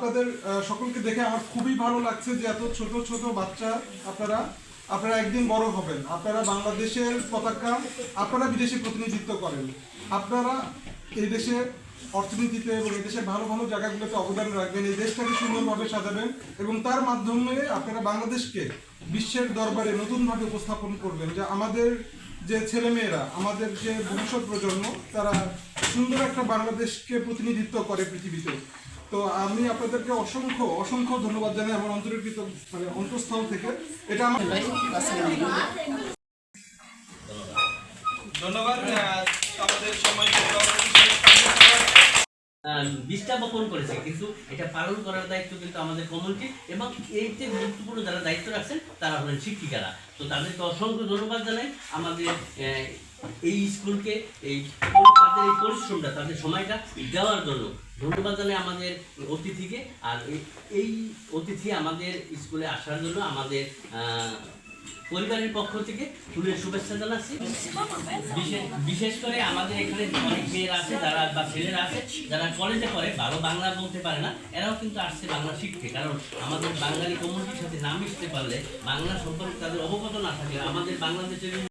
আপনাদের সকলকে দেখে আমার খুবই ভালো লাগছে যে এত ছোট ছোট বাচ্চা আপনারা আপনারা একদিন বড় হবেন। আপনারা বাংলাদেশের পতাকা, আপনারা বিদেশে প্রতিনিধিত্ব করেন। আপনারা এই দেশে অর্থনীতিতে এবং এই দেশের ভালো ভালো জায়গাগুলোতে অবদান রাখবেন, এই দেশটাকে সুন্দরভাবে সাজাবেন এবং তার মাধ্যমে আপনারা বাংলাদেশকে বিশ্বের দরবারে নতুনভাবে উপস্থাপন করবেন, যে আমাদের যে ছেলেমেয়েরা, আমাদের যে ভবিষ্যৎ প্রজন্ম, তারা সুন্দর একটা বাংলাদেশকে প্রতিনিধিত্ব করে পৃথিবীতে। তো আমি আপনাদেরকে অসংখ্য অসংখ্য ধন্যবাদ জানাই আমার অন্তরের মানে অন্তঃস্থল থেকে। এটা আমার ধন্যবাদ আমাদের আহ, বীজটা বপন করেছে কিন্তু এটা পালন করার দায়িত্ব কিন্তু আমাদের কমিউনিটি এবং এই যে গুরুত্বপূর্ণ যারা দায়িত্ব রাখছেন তারা হলেন শিক্ষিকারা। তো তাদেরকে অসংখ্য ধন্যবাদ জানাই আমাদের আহ, এই স্কুলকে এই তাদের এই পরিশ্রমটা, তাদের সময়টা দেওয়ার জন্য। ধন্যবাদ জানাই আমাদের অতিথিকে। আর এই- অতিথি আমাদের স্কুলে আসার জন্য আমাদের পরিবারের পক্ষ থেকে ফুলের শুভেচ্ছা জানাচ্ছি। বিশেষ বিশেষ করে আমাদের এখানে অনেক মেয়েরা আছে, যারা বা ছেলেরা আছে, যারা কলেজে পড়ে, ভালো বাংলা বলতে পারে না, এরাও কিন্তু আসছে বাংলা শিখতে। কারণ আমাদের বাঙালি কমিউনিটির সাথে না মিশতে পারলে বাংলা সম্পর্কে তাদের অবগত না থাকলে আমাদের বাংলাদেশের